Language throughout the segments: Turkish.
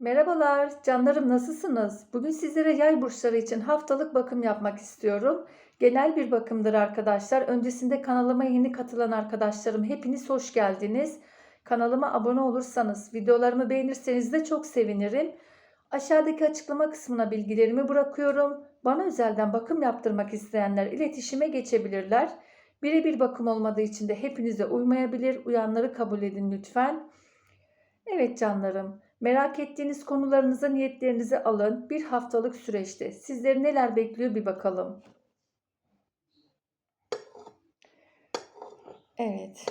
Merhabalar, canlarım nasılsınız? Bugün sizlere yay burçları için haftalık bakım yapmak istiyorum. Genel bir bakımdır arkadaşlar. Öncesinde kanalıma yeni katılan arkadaşlarım hepiniz hoş geldiniz. Kanalıma abone olursanız, videolarımı beğenirseniz de çok sevinirim. Aşağıdaki açıklama kısmına bilgilerimi bırakıyorum. Bana özelden bakım yaptırmak isteyenler iletişime geçebilirler. Birebir bakım olmadığı için de hepinize uymayabilir. Uyanları kabul edin lütfen. Evet canlarım. Merak ettiğiniz konularınıza niyetlerinizi alın. Bir haftalık süreçte sizleri neler bekliyor bir bakalım. Evet.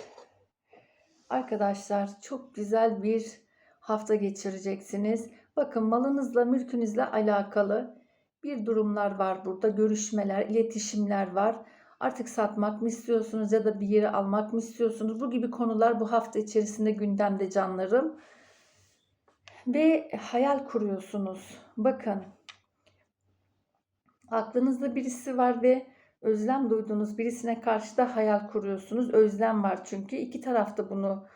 Arkadaşlar çok güzel bir hafta geçireceksiniz. Bakın malınızla, mülkünüzle alakalı bir durumlar var burada. Görüşmeler, iletişimler var. Artık satmak mı istiyorsunuz ya da bir yeri almak mı istiyorsunuz? Bu gibi konular bu hafta içerisinde gündemde canlarım ve hayal kuruyorsunuz. Bakın aklınızda birisi var ve özlem duyduğunuz birisine karşı da hayal kuruyorsunuz. Özlem var çünkü iki tarafta bunu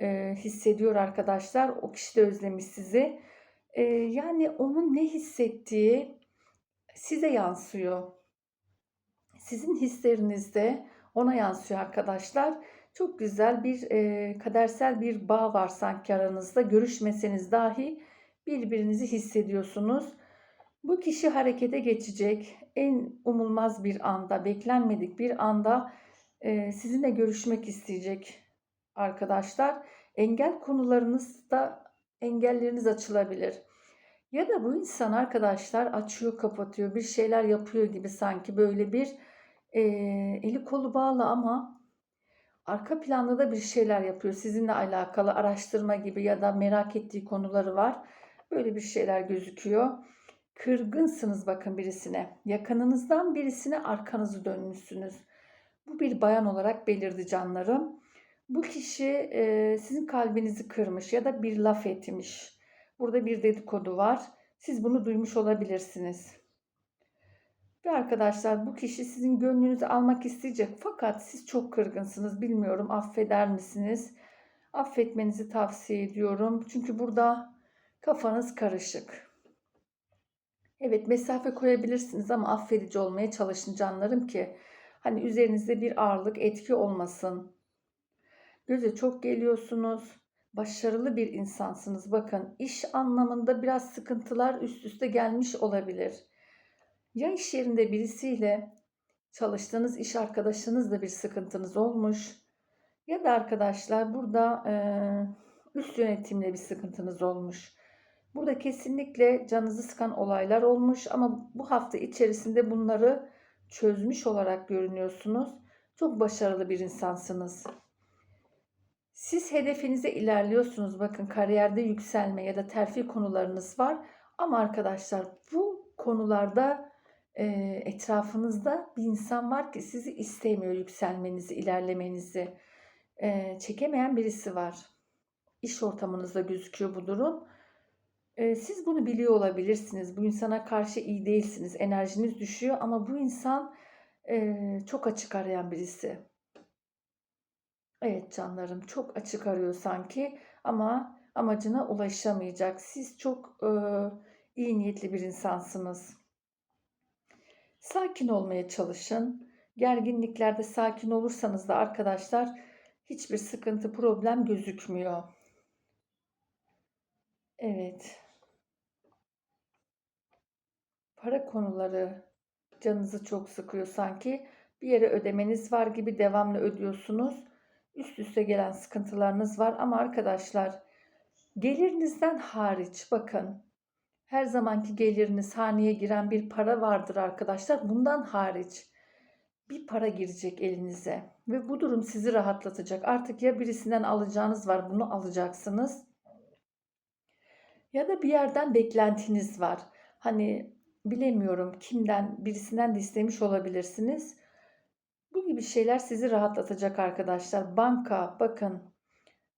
e, hissediyor arkadaşlar. O kişi de özlemiş sizi. E, yani onun ne hissettiği size yansıyor. Sizin hislerinizde ona yansıyor arkadaşlar. Çok güzel bir e, kadersel bir bağ var sanki aranızda. Görüşmeseniz dahi birbirinizi hissediyorsunuz. Bu kişi harekete geçecek. En umulmaz bir anda, beklenmedik bir anda e, sizinle görüşmek isteyecek arkadaşlar. Engel konularınızda engelleriniz açılabilir. Ya da bu insan arkadaşlar açıyor kapatıyor bir şeyler yapıyor gibi sanki böyle bir e, eli kolu bağlı ama arka planda da bir şeyler yapıyor. Sizinle alakalı araştırma gibi ya da merak ettiği konuları var. Böyle bir şeyler gözüküyor. Kırgınsınız bakın birisine. Yakınınızdan birisine arkanızı dönmüşsünüz. Bu bir bayan olarak belirdi canlarım. Bu kişi e, sizin kalbinizi kırmış ya da bir laf etmiş. Burada bir dedikodu var. Siz bunu duymuş olabilirsiniz. Ve arkadaşlar bu kişi sizin gönlünüzü almak isteyecek fakat siz çok kırgınsınız. Bilmiyorum affeder misiniz? Affetmenizi tavsiye ediyorum. Çünkü burada kafanız karışık. Evet mesafe koyabilirsiniz ama affedici olmaya çalışın canlarım ki hani üzerinizde bir ağırlık etki olmasın. Göze çok geliyorsunuz. Başarılı bir insansınız. Bakın iş anlamında biraz sıkıntılar üst üste gelmiş olabilir ya iş yerinde birisiyle çalıştığınız iş arkadaşınızla bir sıkıntınız olmuş ya da arkadaşlar burada e, üst yönetimle bir sıkıntınız olmuş. Burada kesinlikle canınızı sıkan olaylar olmuş ama bu hafta içerisinde bunları çözmüş olarak görünüyorsunuz. Çok başarılı bir insansınız. Siz hedefinize ilerliyorsunuz. Bakın kariyerde yükselme ya da terfi konularınız var. Ama arkadaşlar bu konularda etrafınızda bir insan var ki sizi istemiyor yükselmenizi, ilerlemenizi. Çekemeyen birisi var. İş ortamınızda gözüküyor bu durum. Siz bunu biliyor olabilirsiniz. Bu insana karşı iyi değilsiniz. Enerjiniz düşüyor ama bu insan çok açık arayan birisi. Evet canlarım çok açık arıyor sanki ama amacına ulaşamayacak. Siz çok iyi niyetli bir insansınız. Sakin olmaya çalışın. Gerginliklerde sakin olursanız da arkadaşlar hiçbir sıkıntı, problem gözükmüyor. Evet. Para konuları canınızı çok sıkıyor sanki. Bir yere ödemeniz var gibi devamlı ödüyorsunuz. Üst üste gelen sıkıntılarınız var ama arkadaşlar gelirinizden hariç bakın her zamanki geliriniz haneye giren bir para vardır arkadaşlar. Bundan hariç bir para girecek elinize ve bu durum sizi rahatlatacak. Artık ya birisinden alacağınız var bunu alacaksınız ya da bir yerden beklentiniz var. Hani bilemiyorum kimden birisinden de istemiş olabilirsiniz. Bu gibi şeyler sizi rahatlatacak arkadaşlar. Banka bakın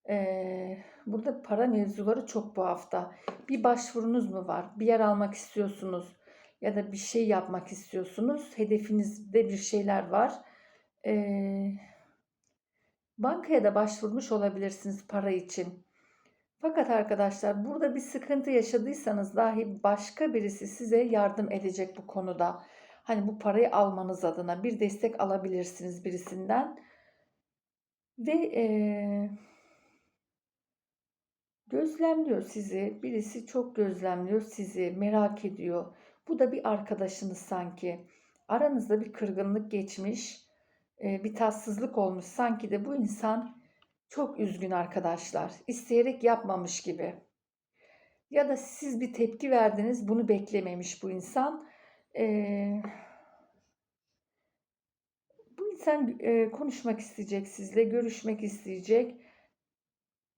ee, burada para mevzuları çok bu hafta. Bir başvurunuz mu var? Bir yer almak istiyorsunuz ya da bir şey yapmak istiyorsunuz. Hedefinizde bir şeyler var. Ee, bankaya da başvurmuş olabilirsiniz para için. Fakat arkadaşlar burada bir sıkıntı yaşadıysanız dahi başka birisi size yardım edecek bu konuda. Hani bu parayı almanız adına bir destek alabilirsiniz birisinden. Ve eee, gözlemliyor sizi. Birisi çok gözlemliyor sizi, merak ediyor. Bu da bir arkadaşınız sanki. Aranızda bir kırgınlık geçmiş, eee, bir tatsızlık olmuş. Sanki de bu insan çok üzgün arkadaşlar. İsteyerek yapmamış gibi. Ya da siz bir tepki verdiniz, bunu beklememiş bu insan. Eee, bu insan eee, konuşmak isteyecek sizle, görüşmek isteyecek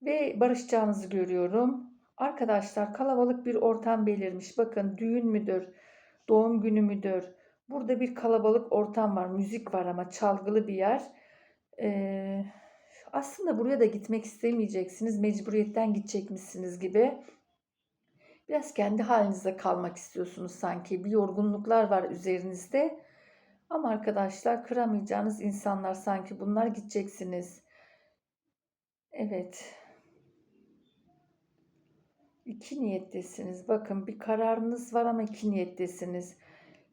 ve barışacağınızı görüyorum. Arkadaşlar kalabalık bir ortam belirmiş. Bakın düğün müdür, doğum günü müdür? Burada bir kalabalık ortam var, müzik var ama çalgılı bir yer. Eee, aslında buraya da gitmek istemeyeceksiniz, mecburiyetten gidecekmişsiniz gibi. Biraz kendi halinizde kalmak istiyorsunuz sanki. Bir yorgunluklar var üzerinizde. Ama arkadaşlar kıramayacağınız insanlar sanki bunlar gideceksiniz. Evet. İki niyettesiniz. Bakın bir kararınız var ama iki niyettesiniz.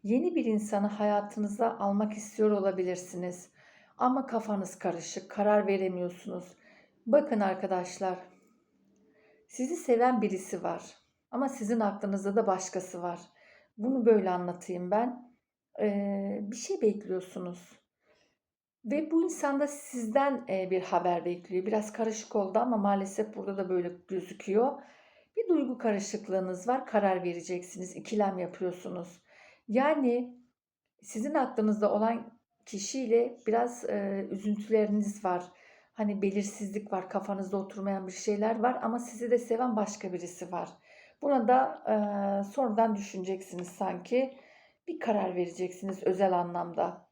Yeni bir insanı hayatınıza almak istiyor olabilirsiniz. Ama kafanız karışık, karar veremiyorsunuz. Bakın arkadaşlar, sizi seven birisi var. Ama sizin aklınızda da başkası var. Bunu böyle anlatayım ben. Ee, bir şey bekliyorsunuz. Ve bu insan da sizden bir haber bekliyor. Biraz karışık oldu ama maalesef burada da böyle gözüküyor. Bir duygu karışıklığınız var. Karar vereceksiniz. ikilem yapıyorsunuz. Yani sizin aklınızda olan kişiyle biraz e, üzüntüleriniz var. Hani belirsizlik var, kafanızda oturmayan bir şeyler var ama sizi de seven başka birisi var. Buna da e, sonradan düşüneceksiniz sanki. Bir karar vereceksiniz özel anlamda.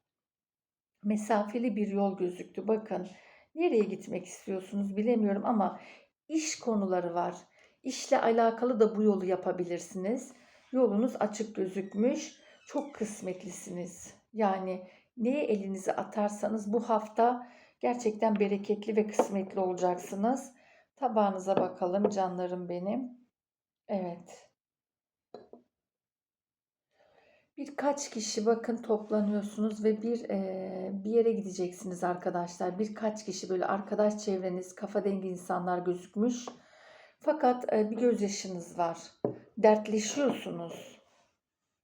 Mesafeli bir yol gözüktü. Bakın nereye gitmek istiyorsunuz bilemiyorum ama iş konuları var. İşle alakalı da bu yolu yapabilirsiniz. Yolunuz açık gözükmüş. Çok kısmetlisiniz. Yani neye elinizi atarsanız bu hafta gerçekten bereketli ve kısmetli olacaksınız. Tabağınıza bakalım canlarım benim. Evet. Birkaç kişi bakın toplanıyorsunuz ve bir e, bir yere gideceksiniz arkadaşlar. Birkaç kişi böyle arkadaş çevreniz, kafa dengi insanlar gözükmüş. Fakat e, bir gözyaşınız var. Dertleşiyorsunuz.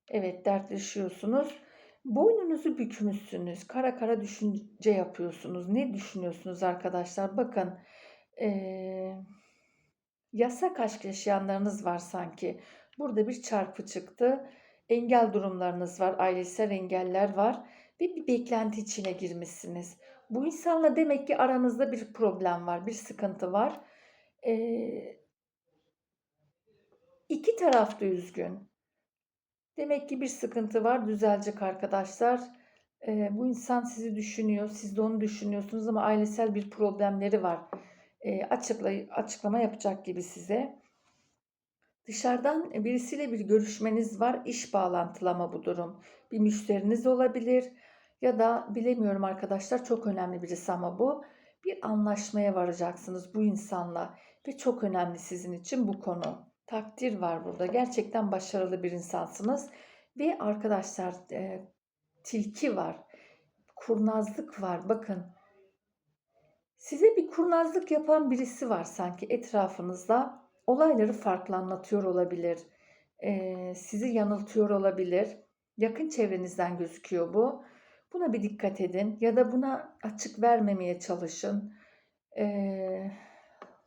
Evet, dertleşiyorsunuz. Boynunuzu bükmüşsünüz. Kara kara düşünce yapıyorsunuz. Ne düşünüyorsunuz arkadaşlar? Bakın, e, yasak aşk yaşayanlarınız var sanki. Burada bir çarpı çıktı. Engel durumlarınız var, ailesel engeller var ve bir beklenti içine girmişsiniz. Bu insanla demek ki aranızda bir problem var, bir sıkıntı var. Ee, iki taraf da üzgün. Demek ki bir sıkıntı var, düzelecek arkadaşlar. Ee, bu insan sizi düşünüyor, siz de onu düşünüyorsunuz ama ailesel bir problemleri var. Ee, açıkla, açıklama yapacak gibi size. Dışarıdan birisiyle bir görüşmeniz var. İş bağlantılama bu durum. Bir müşteriniz olabilir ya da bilemiyorum arkadaşlar çok önemli birisi ama bu. Bir anlaşmaya varacaksınız bu insanla ve çok önemli sizin için bu konu. Takdir var burada. Gerçekten başarılı bir insansınız ve arkadaşlar e, tilki var. Kurnazlık var. Bakın size bir kurnazlık yapan birisi var sanki etrafınızda olayları farklı anlatıyor olabilir. Ee, sizi yanıltıyor olabilir. Yakın çevrenizden gözüküyor bu. Buna bir dikkat edin ya da buna açık vermemeye çalışın. Ee,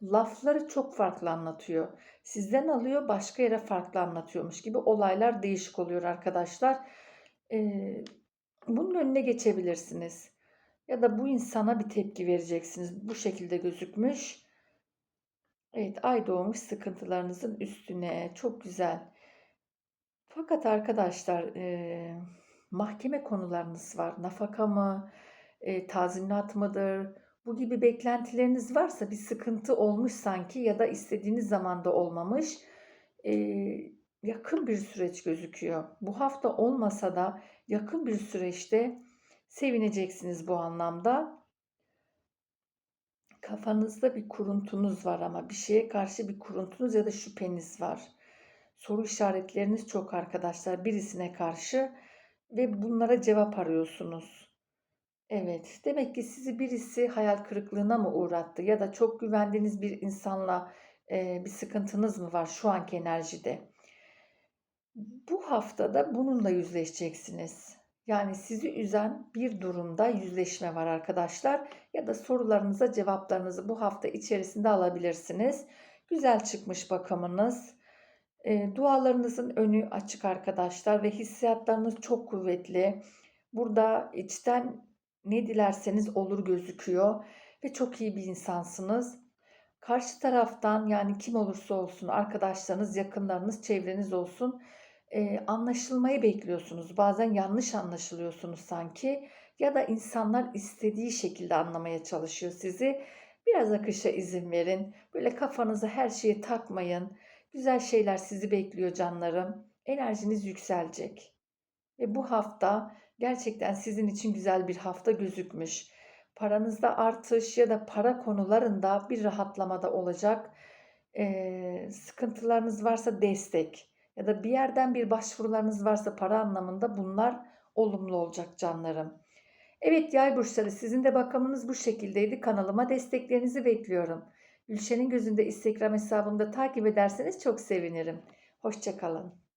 lafları çok farklı anlatıyor. Sizden alıyor başka yere farklı anlatıyormuş gibi olaylar değişik oluyor arkadaşlar. Ee, bunun önüne geçebilirsiniz. Ya da bu insana bir tepki vereceksiniz. Bu şekilde gözükmüş. Evet, ay doğmuş sıkıntılarınızın üstüne. Çok güzel. Fakat arkadaşlar, eee, mahkeme konularınız var. Nafaka mı, eee, tazminat mıdır? Bu gibi beklentileriniz varsa bir sıkıntı olmuş sanki ya da istediğiniz zamanda olmamış. Eee, yakın bir süreç gözüküyor. Bu hafta olmasa da yakın bir süreçte sevineceksiniz bu anlamda. Kafanızda bir kuruntunuz var ama bir şeye karşı bir kuruntunuz ya da şüpheniz var. Soru işaretleriniz çok arkadaşlar birisine karşı ve bunlara cevap arıyorsunuz. Evet, demek ki sizi birisi hayal kırıklığına mı uğrattı ya da çok güvendiğiniz bir insanla e, bir sıkıntınız mı var şu anki enerjide? Bu haftada bununla yüzleşeceksiniz. Yani sizi üzen bir durumda yüzleşme var arkadaşlar ya da sorularınıza cevaplarınızı bu hafta içerisinde alabilirsiniz. Güzel çıkmış bakımınız. E, dualarınızın önü açık arkadaşlar ve hissiyatlarınız çok kuvvetli. Burada içten ne dilerseniz olur gözüküyor ve çok iyi bir insansınız. Karşı taraftan yani kim olursa olsun arkadaşlarınız, yakınlarınız, çevreniz olsun e, anlaşılmayı bekliyorsunuz. Bazen yanlış anlaşılıyorsunuz sanki ya da insanlar istediği şekilde anlamaya çalışıyor sizi. Biraz akışa izin verin. Böyle kafanıza her şeyi takmayın. Güzel şeyler sizi bekliyor canlarım. Enerjiniz yükselecek. Ve bu hafta gerçekten sizin için güzel bir hafta gözükmüş. Paranızda artış ya da para konularında bir rahatlamada olacak. Ee, sıkıntılarınız varsa destek ya da bir yerden bir başvurularınız varsa para anlamında bunlar olumlu olacak canlarım. Evet yay burçları sizin de bakımınız bu şekildeydi. Kanalıma desteklerinizi bekliyorum. Gülşen'in gözünde Instagram hesabımda takip ederseniz çok sevinirim. Hoşçakalın.